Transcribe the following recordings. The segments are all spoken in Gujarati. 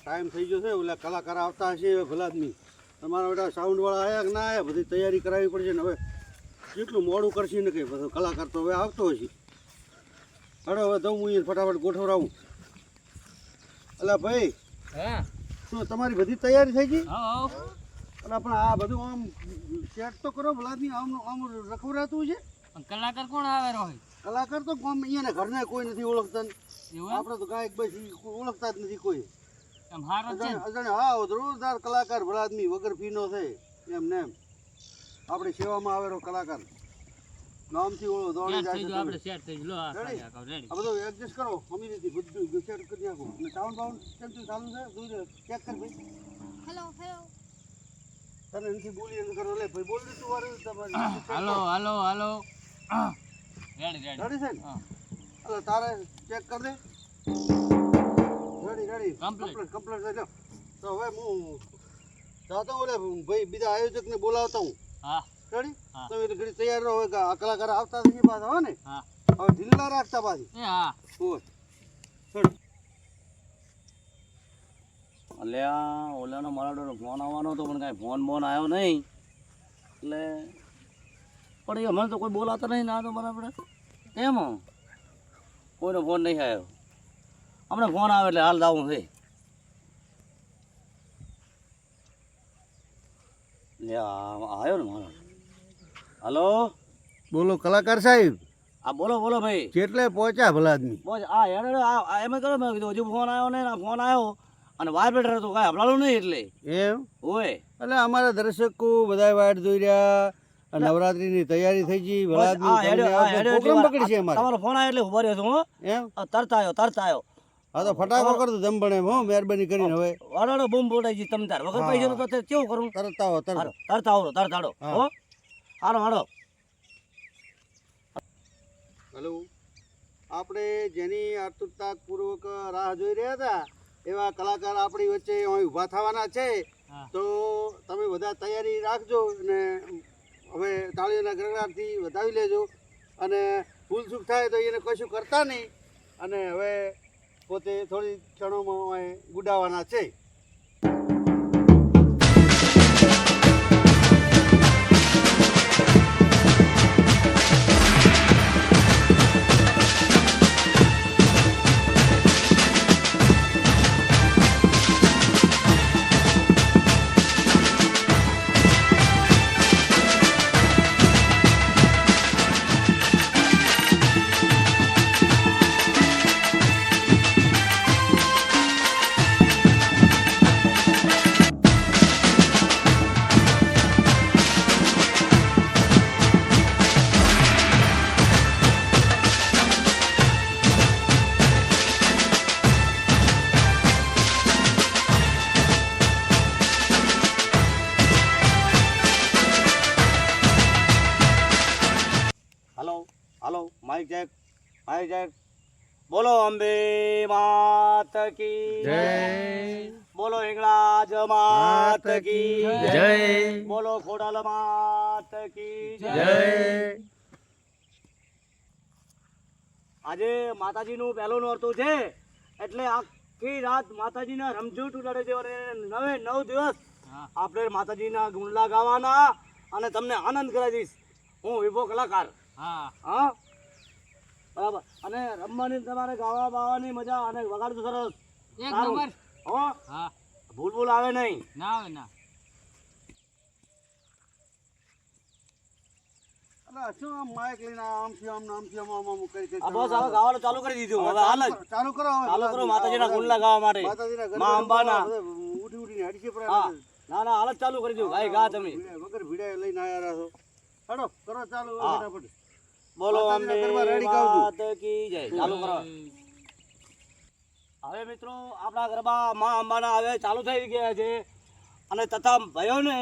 ટાઈમ થઈ ગયો છે ઓલા કલાકાર આવતા હશે હવે ભલાદમી. તમારા બધા સાઉન્ડવાળા આવ્યા કે ના આયા? બધી તૈયારી કરાવવી પડશે ને હવે. કેટલું મોડું કરશે ને કંઈ બધો કલાકાર તો હવે આવતો હશે. હડો હવે દઉં હું ફટાફટ ગોઠવરાવું અલા ભાઈ હા. શું તમારી બધી તૈયારી થઈ ગઈ? અલા પણ આ બધું આમ સેટ તો કરો ભલાદમી આમ આમ રખવરાતું છે? કલાકાર કોણ આવે રોહિત કલાકાર તો આમ અહીંયા ઘરને કોઈ નથી ઓળખતા? આપણે તો ગાયક બસ ઓળખતા જ નથી કોઈ. એમ હારો છે ને? અજાણ અજાણ હા જોરદાર કલાકાર ભલા આદમી વગર ફીનો છે. એમ ને એમ. આપણે સેવામાં આવેલો કલાકાર. નામથી ઓળો દોડી જાય છે આપણે સેટ થઈ લો, આ Ready? કાકા, ready. આ બધું એડજસ્ટ કરો. અમીરીથી બધું સેટ કરી નાખો. અને સાઉન્ડ બાઉન્ડ કેમ શું ચાલુ છે? જોઈ ચેક કર ભાઈ. હેલો હેલો તને નથી બોલી એમ કરો. લે ભાઈ બોલ તું વારે. તમારી હાલો હાલો હાલો. રેડી રેડી રેડી છે ને? હા. તારે ચેક કર દે. Ready Complete. કમ્પ્લીટ કમ્પ્લીટ થઈ ગયો તો હવે હું જાતો ઓલે ભાઈ બીજા આયોજકને બોલાવતા હું હા. રેડી? હા. એટલે ઘડી તૈયાર રહો કે કલાકાર આવતા થઈ પાછા હો ને? હા. હવે ઢીલા રાખતા પાછી. હા. હોય ચડ અલ્યા ઓલાનો મારા ફોન આવવાનો હતો પણ કાંઈ ફોન બોન આવ્યો નહીં. એટલે પણ એ હમણાં તો કોઈ બોલાતા નહીં ના તો બરાબર એમ? કોઈનો ફોન નહીં આવ્યો. હમણાં ફોન આવે એટલે હાલ દાવું છે. આવ્યો ને મારો. હલો? બોલો કલાકાર સાહેબ. આ બોલો બોલો ભાઈ. કેટલે પહોંચ્યા ભલા આદમી આ હેડે આ એમ કરો મેં કીધું હજુ ફોન આવ્યો ને ફોન આવ્યો. અને વાઇબ્રેટર હતો કાંઈ હમણાં નહીં એટલે. એમ? હોય એટલે અમારા દર્શકો બધા વાટ જોઈ રહ્યા નવરાત્રીની તૈયારી થઈ ગઈ ભલા આદમી તમારો ફોન આવ્યો એટલે ઊભો રહ્યો છું હું. તરત આવ્યો તરત આવ્યો. હા તો ફટાફટ કરતો જમ બને હો મહેરબાની કરીને હવે. વાડાડો બૂમ ગઈ તમે તાર. વગર પૈસા નો તો કેવું કરું? તરત આવો તરત. તરત આવો તરત આડો હો. હાલો હાલો. હેલો. આપણે જેની આતુરતાપૂર્વક રાહ જોઈ રહ્યા હતા એવા કલાકાર આપણી વચ્ચે અહીં ઊભા થવાના છે. તો તમે બધા તૈયારી રાખજો અને હવે તાળીઓના ગરગડાટથી વધાવી લેજો. અને ભૂલ ચૂક થાય તો એને કશું કરતા નહીં. અને હવે પોતે થોડી ક્ષણોમાં ગુડાવાના છે. માઇક ચેક માઇક ચેક બોલો અંબે માત કી જય. બોલો હિંગળાજ માત કી જય. બોલો ખોડાલ માત કી જય. આજે માતાજીનું પહેલું નોરતું છે એટલે આખી રાત માતાજીના રમઝૂટ ઉડાડે છે અને નવે નવ દિવસ આપણે માતાજીના ગુંડલા ગાવાના અને તમને આનંદ કરાવી દઈશ. હું વિભો કલાકાર. હા. હા? અને રમવાની તમારે ગાવા બાવાની મજા અને વગાડતું સરસ. એક નંબર. હો? હા. ભૂલ ભૂલ આવે નહીં. ના આવે ના. આમ માઇક લઈને આમથી આમ ને આમથી આમ આમ આમ કરી કરી આ બસ હવે ચાલુ કરી દીધું. હવે હાલ જ. ચાલુ કરો હવે. ચાલુ કરો માતાજીના માટે. મા અંબાના. ઉઠી ઉઠીને ના ના હાલ ચાલુ કરી દઉં ભાઈ ગા તમે. વગર ભીડે લઈને આવ્યા છો. હેડો કરો ચાલુ ફટાફટ. બોલો. માત કી જય. ચાલુ કરો. હવે મિત્રો આપણા ગરબા મા અંબાના હવે ચાલુ થઈ ગયા છે. અને તથા ભાઈઓને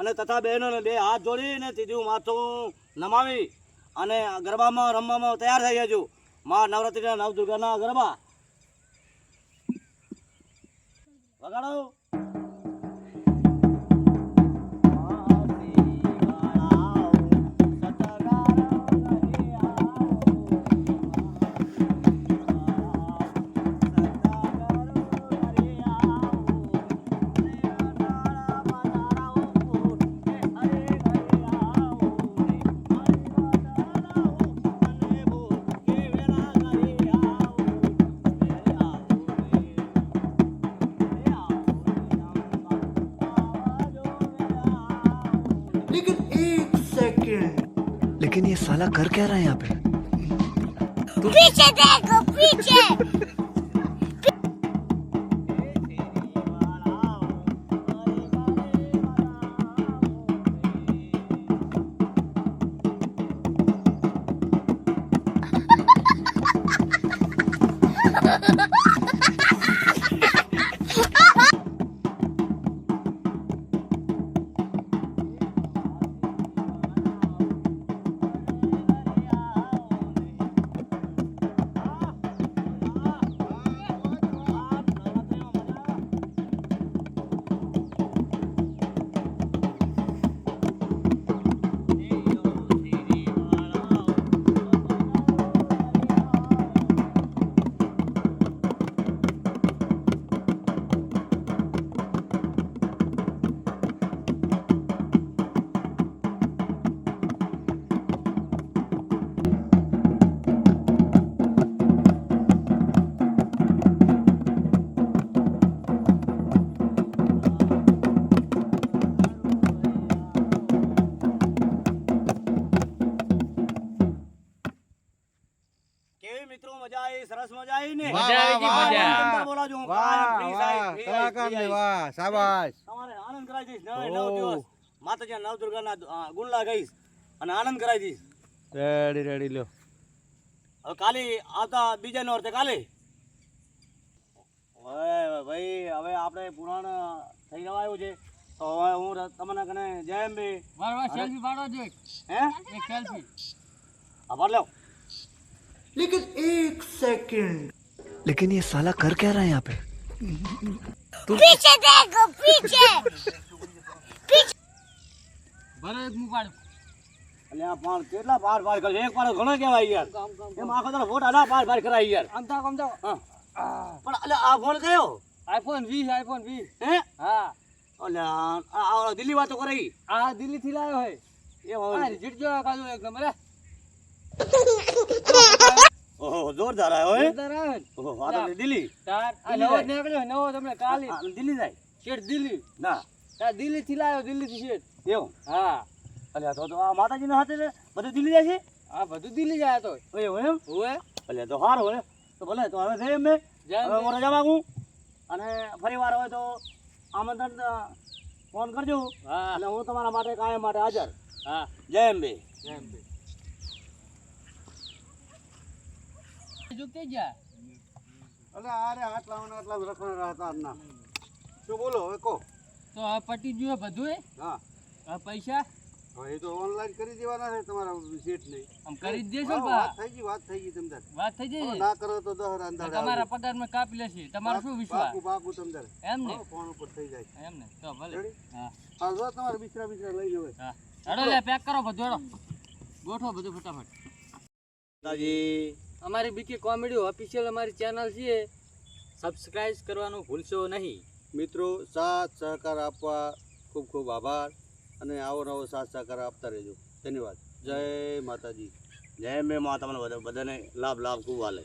અને તથા બહેનોને બે હાથ જોડીને ત્રીજું માથું નમાવી અને ગરબામાં રમવામાં તૈયાર થઈ જજો મા નવરાત્રિના નવ દુર્ગાના ગરબા. વગાડો. लेकिन एक सेकंड लेकिन ये साला कर क्या रहा है यहाँ पे पीछे देखो पीछे કલાકાર free ને? આવીશ. વાહ શાબાશ તમારે આનંદ કરાવી દઈશ. નવ. દિવસ. માતાજી ગુણલા ગઈશ. અને આનંદ કરાવી દઈશ. રેડી રેડી લ્યો. હવે કાલે આવતા બીજા નોરતે કાલે. હવે ભાઈ હવે આપણે પુરાણ થઈ જવા આવ્યું છે. તો હવે હું તમને કને જય એમ બી વાર વાર સેલ્ફી પાડો જો એક. હે? એક સેલ્ફી આભાર લો लेकिन ये साला कर क्या रहा है यहाँ पे पीछे देखो पीछे ભરો એક હું પાડું એટલે આ પણ કેટલા પાર પાર કરે એક પાર ઘણો કહેવાય યાર એમ આખો તારો ફોટા ના પાર પાર કરાય યાર આમ તાક આમ તાક હા પણ એટલે આ ફોન કયો આઈફોન 20 આઈફોન 20 હે હા એટલે આ આ- આ દિલ્હી વાતો કરાઈ આ દિલ્હી થી લાવ્યો હે એમ આ હવે રિઝલ્ટ જો કાજુ એકદમ રે ઓહો જોરદાર આવ્યો હે? જોરદાર આવે ઓહો આ તો દિલ્હી. તાર આ નવો નીકળ્યો નવો તમને કાલી. દિલ્હી જાય. શેઠ દિલ્હી. ના. તાર દિલ્હી થી લાવ્યો દિલ્હી થી શેઠ એવું? હા. એટલે તો તો આ માતાજીના હાથે છે? બધું દિલ્હી જાય છે? આ બધું દિલ્હી જાય તો. એવું એમ? ઓએ એટલે તો હાર હોય તો ભલે તો હવે જઈએ મેં જય હવે હું રજા માંગુ અને ફરી વાર હોય તો આમંત્રણ ફોન કરજો. હા. અને હું તમારા માટે કાયમ માટે હાજર. હા. જય અંબે એમ બે. જુકે જા એટલે આરે આટલા મને આટલા રખડ હતા ના શું બોલો હવે કહો. તો આ પટી ગયું બધું હા? આ પૈસા? એ તો ઓનલાઈન કરી દેવાના છે તમારા સેટ નહીં. આમ કરી જ દેશો ને હા, પા વાત થઈ ગઈ વાત થઈ ગઈ તમદાર વાત થઈ હવે ના કરો તો દહ ને અંદાજ તમારા પગારમાં કાપી લેશે. તમારો શું વિશ્વાસ? પાકું પાકું તમદાર એમ ને? ફોન ઉપર થઈ જાય. એમ ને? તો ભલે. હા. હા જો તમારે બિસ્તરા બિસ્તરા લઈ જવાય હા. હેડો લે પેક કરો બધું હેડો. ગોઠવો બધું ફટાફટ. માતાજી અમારી બીકી કોમેડી ઓફિશિયલ અમારી ચેનલ છે. સબસ્ક્રાઇબ કરવાનું ભૂલશો નહીં. મિત્રો સાથ સહકાર આપવા ખૂબ ખૂબ આભાર અને આવો નવો સાથ સહકાર આપતા રહેજો. ધન્યવાદ. જય માતાજી. જય મેં માતા તમને બધા બધાને લાભ લાભ ખૂબ હાલે